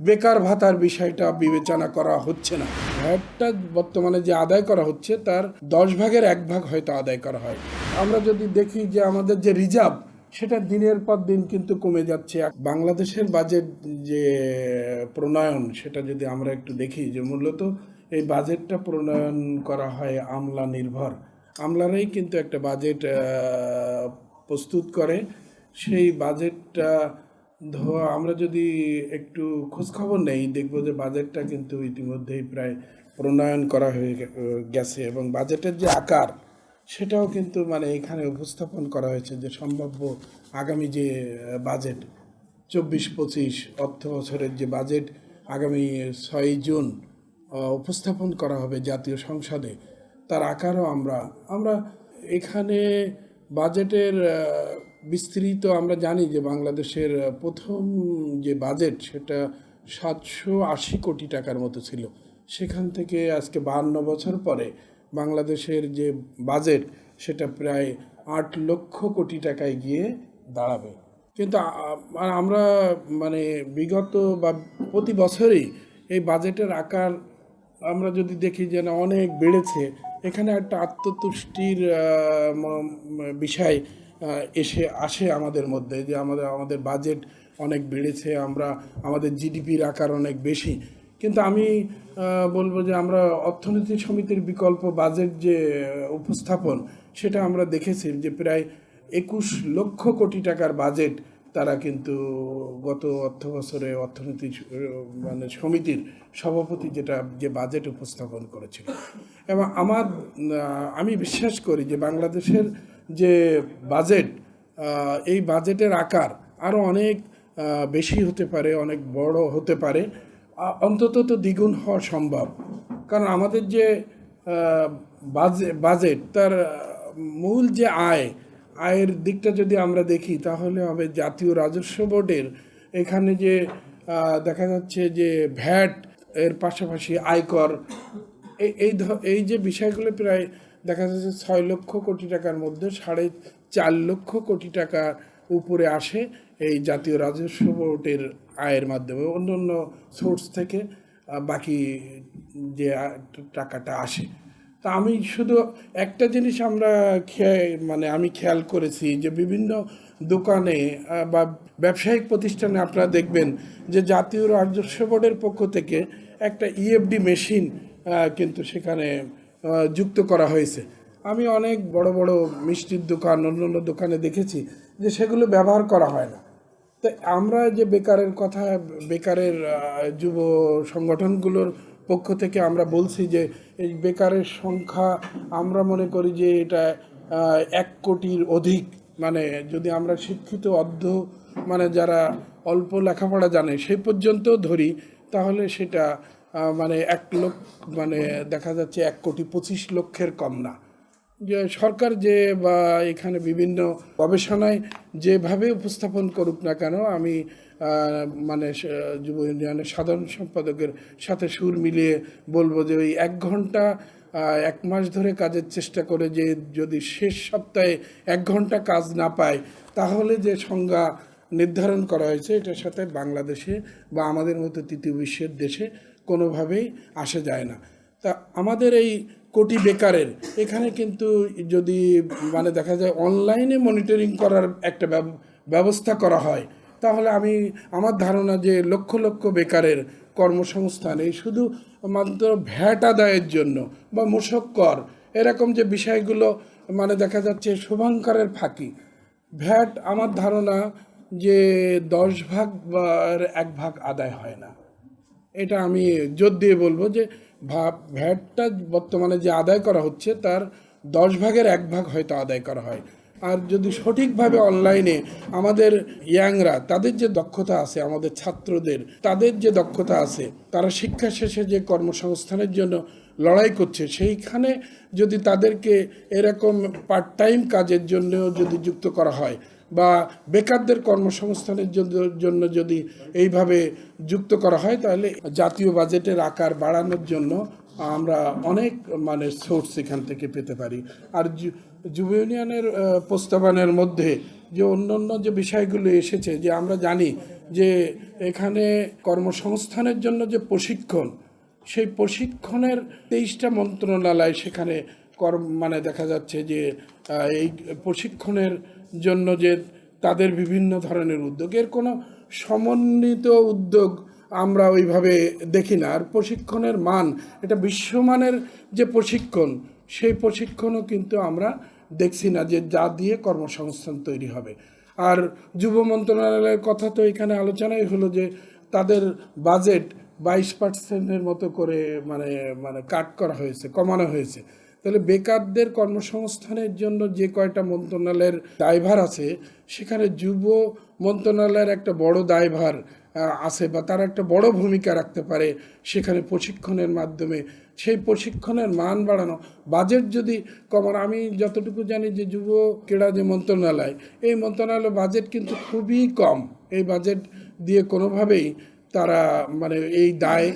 বেকার ভাতার বিষয়টা বিবেচনা করা হচ্ছে না। ভ্যাটটা বর্তমানে যে আদায় করা হচ্ছে, তার দশ ভাগের এক ভাগ হয়তো আদায় করা হয়। আমরা যদি দেখি যে আমাদের যে রিজার্ভ, সেটা দিনের পর দিন কিন্তু কমে যাচ্ছে। বাংলাদেশের বাজেট যে প্রণয়ন, সেটা যদি আমরা একটু দেখি, যে মূলত এই বাজেটটা প্রণয়ন করা হয় আমলা নির্ভর। আমলারাই কিন্তু একটা বাজেট প্রস্তুত করে। সেই বাজেটটা ধোয়া, আমরা যদি একটু খোঁজখবর নেই, দেখব যে বাজেটটা কিন্তু ইতিমধ্যেই প্রায় প্রণয়ন করা হয়ে গেছে এবং বাজেটের যে আকার, সেটাও কিন্তু মানে এখানে উপস্থাপন করা হয়েছে যে সম্ভাব্য আগামী যে বাজেট, চব্বিশ পঁচিশ অর্থ বছরের যে বাজেট, আগামী ছয় জুন উপস্থাপন করা হবে জাতীয় সংসদে। তার আকারও আমরা আমরা এখানে বাজেটের বিস্তৃত আমরা জানি যে বাংলাদেশের প্রথম যে বাজেট সেটা সাতশো আশি কোটি টাকার মতো ছিল। সেখান থেকে আজকে বাহান্ন বছর পরে বাংলাদেশের যে বাজেট সেটা প্রায় আট লক্ষ কোটি টাকায় গিয়ে দাঁড়াবে। কিন্তু আমরা মানে বিগত বা প্রতি বছরই এই বাজেটের আকার আমরা যদি দেখি যে না অনেক বেড়েছে, এখানে একটা আত্মতুষ্টির বিষয় এসে আসে আমাদের মধ্যে যে আমাদের আমাদের বাজেট অনেক বেড়েছে, আমরা, আমাদের জিডিপির আকার অনেক বেশি। কিন্তু আমি বলব যে আমরা অর্থনীতি সমিতির বিকল্প বাজেট যে উপস্থাপন, সেটা আমরা দেখেছি যে প্রায় একুশ লক্ষ কোটি টাকার বাজেট তারা কিন্তু গত অর্থ বছরে অর্থনীতি মানে সমিতির সভাপতি যেটা, যে বাজেট উপস্থাপন করেছিল। এবং আমার আমি বিশ্বাস করি যে বাংলাদেশের যে বাজেট এই বাজেটের আকার আরও অনেক বেশি হতে পারে, অনেক বড় হতে পারে অন্তত তো দ্বিগুণ হওয়া সম্ভব। কারণ আমাদের যে বাজে- বাজেট তার মূল যে আয়, আয়ের দিকটা যদি আমরা দেখি তাহলে হবে জাতীয় রাজস্ব বোর্ডের। এখানে যে দেখা যাচ্ছে যে ভ্যাট এর পাশাপাশি আয়কর এই এই যে বিষয়গুলো প্রায় দেখা যাচ্ছে ছয় লক্ষ কোটি টাকার মধ্যে সাড়ে চার লক্ষ কোটি টাকা উপরে আসে এই জাতীয় রাজস্ব বোর্ডের আয়ের মাধ্যমে অন্য অন্য সোর্স থেকে বাকি যে টাকাটা আসে। তা আমি শুধু একটা জিনিস আমরা মানে আমি খেয়াল করেছি যে বিভিন্ন দোকানে বা ব্যবসায়িক প্রতিষ্ঠানে আপনারা দেখবেন যে জাতীয় রাজস্ব বোর্ডের পক্ষ থেকে একটা ইএফডি মেশিন কিন্তু সেখানে যুক্ত করা হয়েছে। আমি অনেক বড় বড় মিষ্টির দোকান, অন্য অন্য দোকানে দেখেছি যে সেগুলো ব্যবহার করা হয় না। তো আমরা যে বেকারের কথা, বেকারের যুব সংগঠনগুলোর পক্ষ থেকে আমরা বলছি যে, এই বেকারের সংখ্যা আমরা মনে করি যে এটা এক কোটির অধিক। মানে যদি আমরা শিক্ষিত, অর্ধ মানে যারা অল্প লেখাপড়া জানে সেই পর্যন্ত ধরি, তাহলে সেটা মানে এক লক্ষ মানে দেখা যাচ্ছে এক কোটি পঁচিশ লক্ষের কম না। যে সরকার যে বা এখানে বিভিন্ন গবেষণায় যেভাবে উপস্থাপন করুক না কেন, আমি মানে যুব ইউনিয়নের সাধারণ সম্পাদকের সাথে সুর মিলিয়ে বলব যে ওই এক ঘণ্টা এক মাস ধরে কাজের চেষ্টা করে যে যদি শেষ সপ্তাহে এক ঘণ্টা কাজ না পায়, তাহলে যে সংজ্ঞা নির্ধারণ করা হয়েছে, এটার সাথে বাংলাদেশে বা আমাদের মতো তৃতীয় বিশ্বের দেশে কোনোভাবেই আসা যায় না। তা আমাদের এই কোটি বেকারের, এখানে কিন্তু যদি মানে দেখা যায় অনলাইনে মনিটরিং করার একটা ব্যবস্থা করা হয়, তাহলে আমি, আমার ধারণা যে লক্ষ লক্ষ বেকারের কর্মসংস্থান, এই শুধু মাত্র ভ্যাট আদায়ের জন্য বা মোশক কর, এরকম যে বিষয়গুলো মানে দেখা যাচ্ছে শুভঙ্করের ফাঁকি, ভ্যাট আমার ধারণা যে দশ ভাগ বা এক ভাগ আদায় হয় না। এটা আমি জোর দিয়ে বলব যে ভ্যাটটা বর্তমানে যে আদায় করা হচ্ছে, তার দশ ভাগের এক ভাগ হয়তো আদায় করা হয়। আর যদি সঠিকভাবে অনলাইনে আমাদের ইয়াংরা, তাদের যে দক্ষতা আছে, আমাদের ছাত্রদের, তাদের যে দক্ষতা আছে, তারা শিক্ষা শেষে যে কর্মসংস্থানের জন্য লড়াই করছে, সেইখানে যদি তাদেরকে এরকম পার্ট টাইম কাজের জন্যও যদি যুক্ত করা হয় বা বেকারদের কর্মসংস্থানের জন্য- যদি এইভাবে যুক্ত করা হয়, তাহলে জাতীয় বাজেটের আকার বাড়ানোর জন্য আমরা অনেক মানে সোর্স এখান থেকে পেতে পারি। আর যুব ইউনিয়নের প্রস্তাবনের মধ্যে যে অন্য অন্য যে বিষয়গুলো এসেছে, যে আমরা জানি যে এখানে কর্মসংস্থানের জন্য যে প্রশিক্ষণ, সেই প্রশিক্ষণের তেইশটা মন্ত্রণালয় সেখানে কর্ম মানে দেখা যাচ্ছে যে এই প্রশিক্ষণের জন্য যে তাদের বিভিন্ন ধরনের উদ্যোগ। এর কোনো সমন্বিত উদ্যোগ আমরা ওইভাবে দেখি না। আর প্রশিক্ষণের মান, এটা বিশ্বমানের যে প্রশিক্ষণ, সেই প্রশিক্ষণও কিন্তু আমরা দেখছি না যে যা দিয়ে কর্মসংস্থান তৈরি হবে। আর যুব মন্ত্রণালয়ের কথা তো এখানে আলোচনাই হলো যে তাদের বাজেট বাইশ পার্সেন্টের মতো করে মানে মানে কাট করা হয়েছে, কমানো হয়েছে। তাহলে বেকারদের কর্মসংস্থানের জন্য যে কয়টা মন্ত্রণালয়ের দায়ভার আছে, সেখানে যুব মন্ত্রণালয়ের একটা বড় দায়ভার আছে বা তারা একটা বড় ভূমিকা রাখতে পারে সেখানে প্রশিক্ষণের মাধ্যমে। সেই প্রশিক্ষণের মান বাড়ানো বাজেট যদি কমান, আমি যতটুকু জানি যে যুব ক্রীড়া যে মন্ত্রণালয়, এই মন্ত্রণালয়ের বাজেট কিন্তু খুবই কম। এই বাজেট দিয়ে কোনোভাবেই তারা মানে এই দায়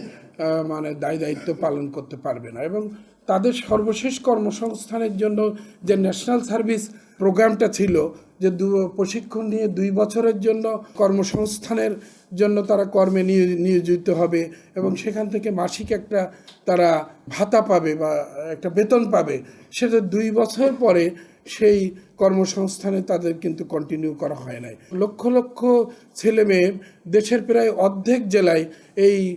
মানে দায় দায়িত্ব পালন করতে পারবে না। এবং তাদের সর্বশেষ কর্মসংস্থানের জন্য যে ন্যাশনাল সার্ভিস প্রোগ্রামটা ছিল, যে দু, প্রশিক্ষণ নিয়ে দুই বছরের জন্য কর্মসংস্থানের জন্য তারা কর্মে নিয়ে- নিয়োজিত হবে এবং সেখান থেকে মাসিক একটা তারা ভাতা পাবে বা একটা বেতন পাবে। সেটা দুই বছর পরে সেই কর্মসংস্থানে তাদের কিন্তু কন্টিনিউ করা হয় নাই। লক্ষ লক্ষ ছেলে মেয়ে দেশের প্রায় অর্ধেক জেলায় এই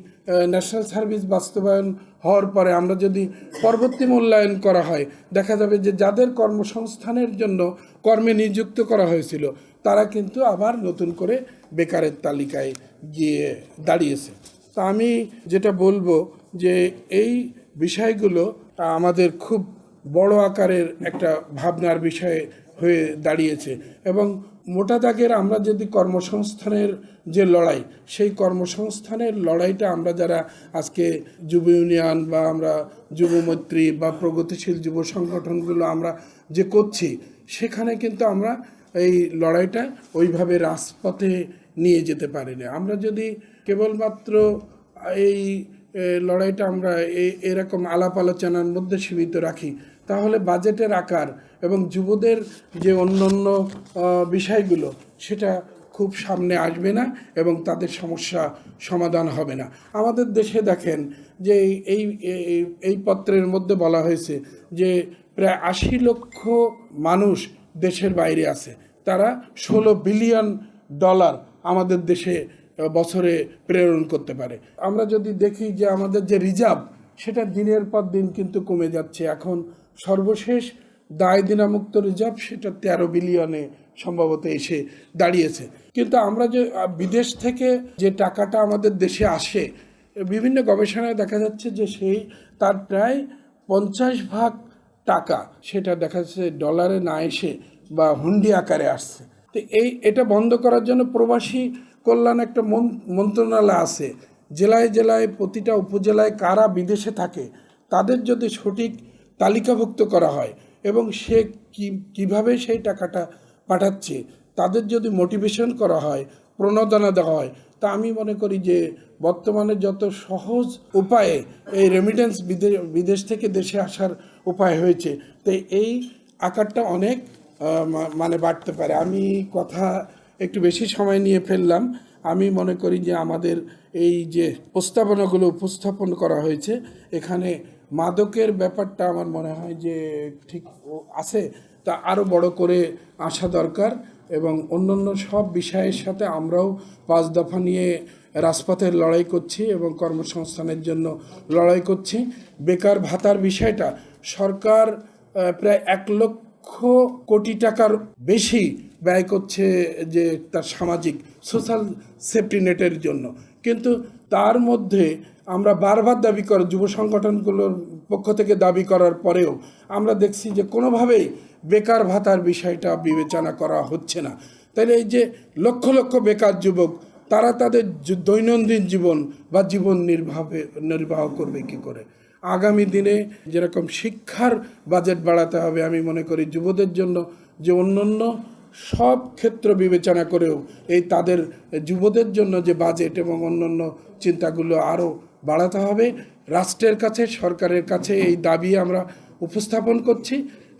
ন্যাশনাল সার্ভিস বাস্তবায়ন হওয়ার পরে আমরা যদি পরবর্তী মূল্যায়ন করা হয়, দেখা যাবে যে যাদের কর্মসংস্থানের জন্য কর্মে নিযুক্ত করা হয়েছিল, তারা কিন্তু আবার নতুন করে বেকারের তালিকায় গিয়ে দাঁড়িয়েছে। তা আমি যেটা বলব যে এই বিষয়গুলো আমাদের খুব বড় আকারের একটা ভাবনার বিষয়ে হয়ে দাঁড়িয়েছে এবং মোটা দাগের আমরা যদি কর্মসংস্থানের যে লড়াই, সেই কর্মসংস্থানের লড়াইটা আমরা যারা আজকে যুব ইউনিয়ন বা আমরা যুবমৈত্রী বা প্রগতিশীল যুব সংগঠনগুলো আমরা যে করছি, সেখানে কিন্তু আমরা এই লড়াইটা ওইভাবে রাজপথে নিয়ে যেতে পারি না আমরা যদি কেবলমাত্র এই লড়াইটা আমরা এরকম আলাপ আলোচনার মধ্যে সীমিত রাখি, তাহলে বাজেটের আকার এবং যুবদের যে অন্যান্য বিষয়গুলো, সেটা খুব সামনে আসবে না এবং তাদের সমস্যা সমাধান হবে না। আমাদের দেশে দেখেন যে এই- এই পত্রের মধ্যে বলা হয়েছে যে প্রায় আশি লক্ষ মানুষ দেশের বাইরে আছে। তারা ষোলো বিলিয়ন ডলার আমাদের দেশে বছরে প্রেরণ করতে পারে। আমরা যদি দেখি যে আমাদের যে রিজার্ভ, সেটা দিনের পর দিন কিন্তু কমে যাচ্ছে। এখন সর্বশেষ দায় দিনামুক্ত রিজার্ভ সেটা তেরো বিলিয়নে সম্ভবত এসে দাঁড়িয়েছে। কিন্তু আমরা যে বিদেশ থেকে যে টাকাটা আমাদের দেশে আসে, বিভিন্ন গবেষণায় দেখা যাচ্ছে যে সেই, তার প্রায় পঞ্চাশ ভাগ টাকা সেটা দেখা যাচ্ছে ডলারে না এসে বা হুন্ডি আকারে আসছে। তো এই, এটা বন্ধ করার জন্য প্রবাসী কল্যাণ একটা মন- মন্ত্রণালয় আছে। জেলায় জেলায়, প্রতিটা উপজেলায় কারা বিদেশে থাকে, তাদের যদি সঠিক তালিকাভুক্ত করা হয় এবং সে কি, কীভাবে সেই টাকাটা পাঠাচ্ছে, তাদের যদি মোটিভেশন করা হয়, প্রণোদনা দেওয়া হয়, তা আমি মনে করি যে বর্তমানে যত সহজ উপায়ে এই রেমিটেন্স বিদেশ বিদেশ থেকে দেশে আসার উপায় হয়েছে, তো এই আকারটা অনেক মানে বাড়তে পারে। আমি কথা একটু বেশি সময় নিয়ে ফেললাম। আমি মনে করি যে আমাদের এই যে প্রস্তাবনাগুলো উপস্থাপন করা হয়েছে, এখানে মাদকের ব্যাপারটা আমার মনে হয় যে ঠিক আছে, তা আরও বড় করে আসা দরকার এবং অন্যান্য সব বিষয়ের সাথে আমরাও পাঁচ দফা নিয়ে রাজপথের লড়াই করছি এবং কর্মসংস্থানের জন্য লড়াই করছি। বেকার ভাতার বিষয়টা সরকার প্রায় এক লক্ষ কোটি টাকার বেশি ব্যয় করছে যে তার সামাজিক, সোশ্যাল সেফটি নেটের জন্য। কিন্তু তার মধ্যে আমরা বারবার দাবি কর, যুব সংগঠনগুলোর পক্ষ থেকে দাবি করার পরেও আমরা দেখছি যে কোনোভাবেই বেকার ভাতার বিষয়টা বিবেচনা করা হচ্ছে না। তাহলে এই যে লক্ষ লক্ষ বেকার যুবক, তারা তাদের দৈনন্দিন জীবন বা জীবন নির্বাহ নির্বাহ করবে কি করে? আগামী দিনে যেরকম শিক্ষার বাজেট বাড়াতে হবে, আমি মনে করি যুবদের জন্য যে অন্যান্য সব ক্ষেত্র বিবেচনা করেও এই তাদের, যুবদের জন্য যে বাজেট এবং অন্যান্য চিন্তাগুলো আরও বাড়াতে হবে। রাষ্ট্রের কাছে, সরকারের কাছে এই দাবি আমরা উপস্থাপন করছি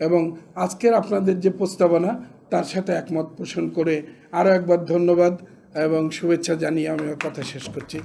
এবং আজকের আপনাদের যে প্রস্তাবনা, তার সাথে একমত পোষণ করে আরও একবার ধন্যবাদ এবং শুভেচ্ছা জানিয়ে আমি কথা শেষ করছি।